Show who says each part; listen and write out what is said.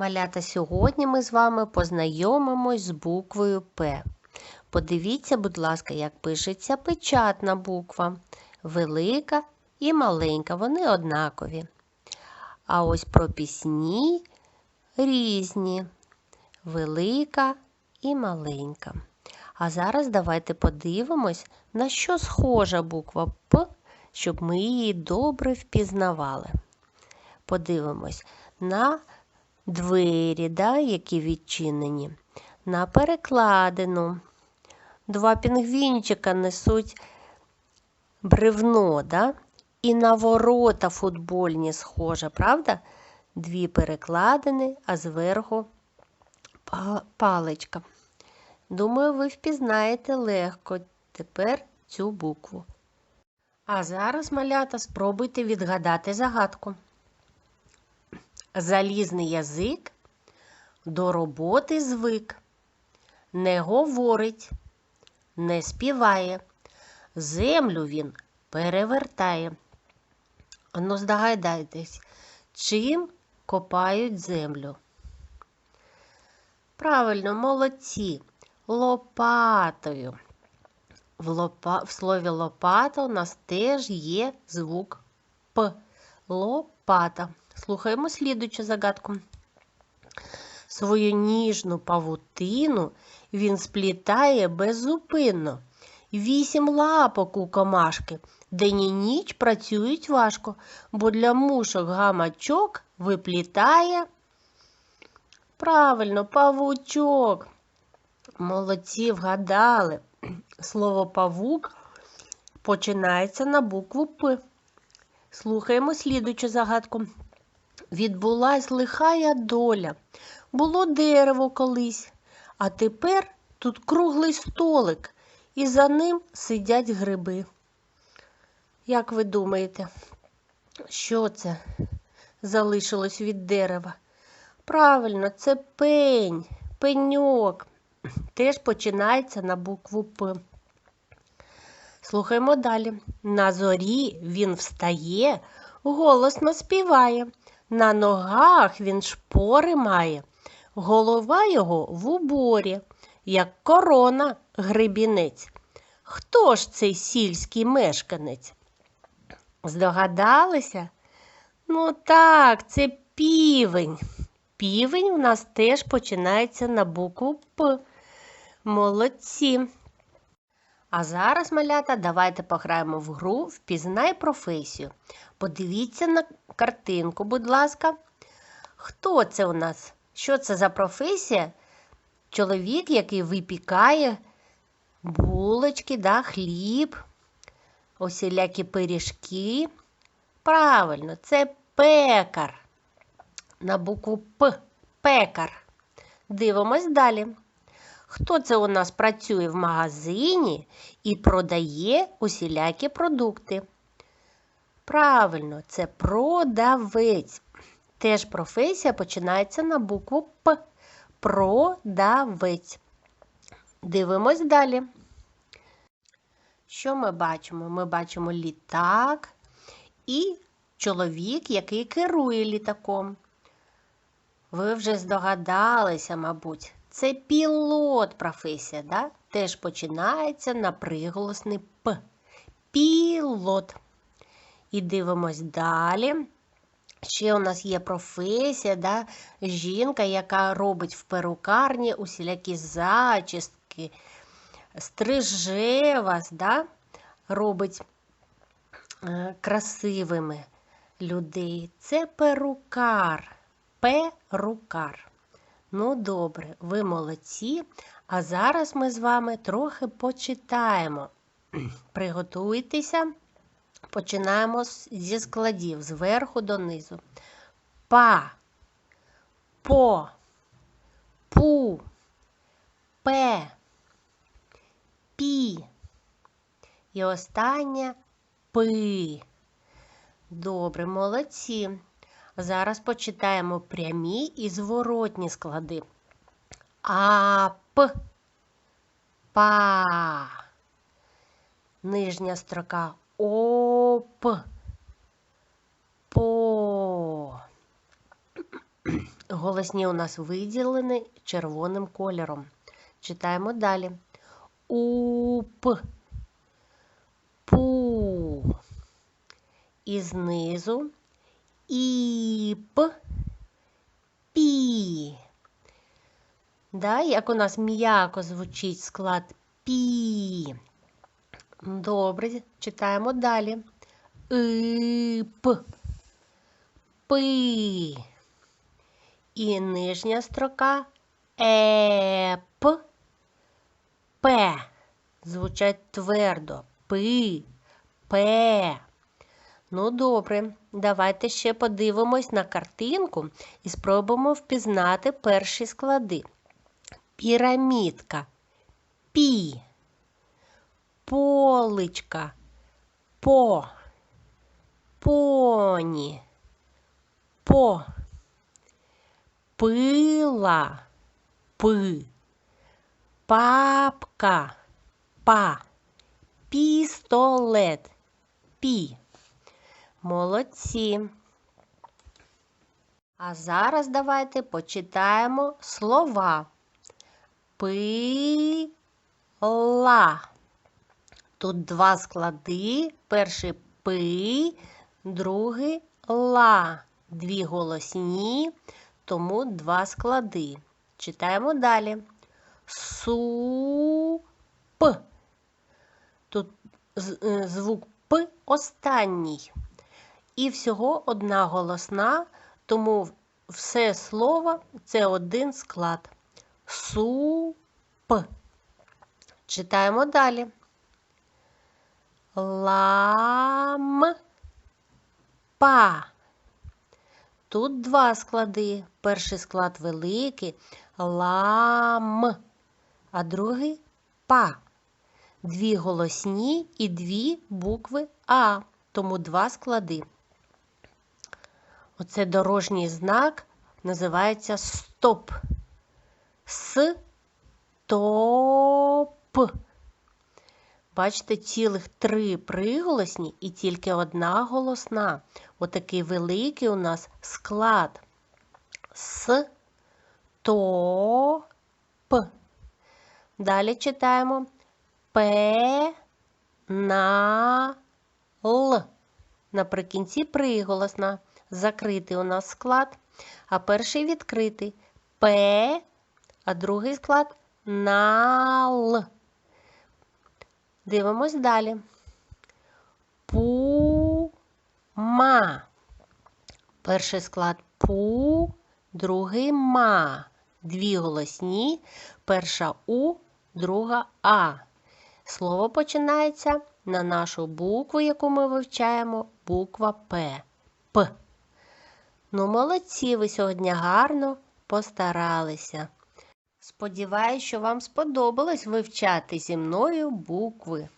Speaker 1: Малята, сьогодні ми з вами познайомимось з буквою П. Подивіться, будь ласка, як пишеться печатна буква. Велика і маленька, вони однакові. А ось прописні різні. Велика і маленька. А зараз давайте подивимось, на що схожа буква П, щоб ми її добре впізнавали. Подивимось на двері, да, які відчинені, на перекладину. Два пінгвінчика несуть бревно, да? і на ворота футбольні схоже, правда? Дві перекладини, а зверху паличка. Думаю, ви впізнаєте легко тепер цю букву. А зараз, малята, спробуйте відгадати загадку. Залізний язик до роботи звик, не говорить, не співає, землю він перевертає. Ну, здогадайтесь, чим копають землю? Правильно, молодці, лопатою. В, лопа... в слові лопата у нас теж є звук П. Лопата. Слухаємо слідучу загадку. Свою ніжну павутину він сплітає беззупинно. Вісім лапок у комашки, день і ніч працюють важко, бо для мушок гамачок виплітає. Правильно, павучок. Молодці вгадали. Слово павук починається на букву П. Слухаємо слідучу загадку. Відбулась лихая доля. Було дерево колись, а тепер тут круглий столик, і за ним сидять гриби. Як ви думаєте, що це залишилось від дерева? Правильно, це пень, пеньок. Теж починається на букву П. Слухаємо далі. На зорі він встає, голосно співає. На ногах він шпори має, голова його в уборі, як корона грибінець. Хто ж цей сільський мешканець? Здогадалися? Ну так, це півень. Півень в нас теж починається на букву П. Молодці. А зараз, малята, давайте пограємо в гру Впізнай професію. Подивіться на картинку, будь ласка. Хто це у нас? Що це за професія? Чоловік, який випікає булочки, да, хліб, усілякі пиріжки. Правильно, це пекар. На букву П. Пекар. Дивимось далі. Хто це у нас працює в магазині і продає усілякі продукти? Правильно, це продавець. Теж професія починається на букву П. Продавець. Дивимось далі. Що ми бачимо? Ми бачимо літак і чоловік, який керує літаком. Ви вже здогадалися, мабуть, це пілот професія, да? теж починається на приголосний П. Пілот. І дивимось далі. Ще у нас є професія, да? жінка, яка робить в перукарні усілякі зачістки, стриже вас, да? робить е, красивими людей. Це перукар. Перукар. Ну, добре, ви молодці. А зараз ми з вами трохи почитаємо. Приготуйтеся. Починаємо зі складів зверху донизу. Па, по, пу, пе, пі. І останнє пи. Добре, молодці. Зараз почитаємо прямі і зворотні склади. Ап, па. Нижня строка оп, по. голосні у нас виділені червоним кольором. Читаємо далі. Уп. Пу. І знизу іп. Пі. Да, як у нас м'яко звучить склад пі. Добре, читаємо далі. Ип. Пи. І нижня строка еп. П. Звучать твердо. Пи. Пе. Ну, добре, давайте ще подивимось на картинку і спробуємо впізнати перші склади. Пірамідка. Пі. Поличка. По. Поні. По. Пила. Пи. Папка. Па. Пістолет. Пі. Молодці. А зараз давайте почитаємо слова. Пила. Тут два склади. Перший пи, другий ла. Дві голосні, тому два склади. Читаємо далі. Суп. Тут е, звук П останній. І всього одна голосна, тому все слово це один склад. Суп. Читаємо далі. Лампа. Тут два склади. Перший склад великий лам, а другий па. Дві голосні і дві букви А, тому два склади. Оце дорожній знак називається стоп. С-топ. Бачите, цілих три приголосні і тільки одна голосна. Отакий великий у нас склад. С, то, п. Далі читаємо П, на, Л. Наприкінці приголосна. Закритий у нас склад, а перший відкритий П, а другий склад нал. Дивимось далі. Пу-ма. Перший склад пу, другий ма. Дві голосні. Перша у, друга а. Слово починається на нашу букву, яку ми вивчаємо, буква П. П. Ну, молодці, ви сьогодні гарно постаралися. Сподіваюсь, що вам сподобалось вивчати зі мною букви.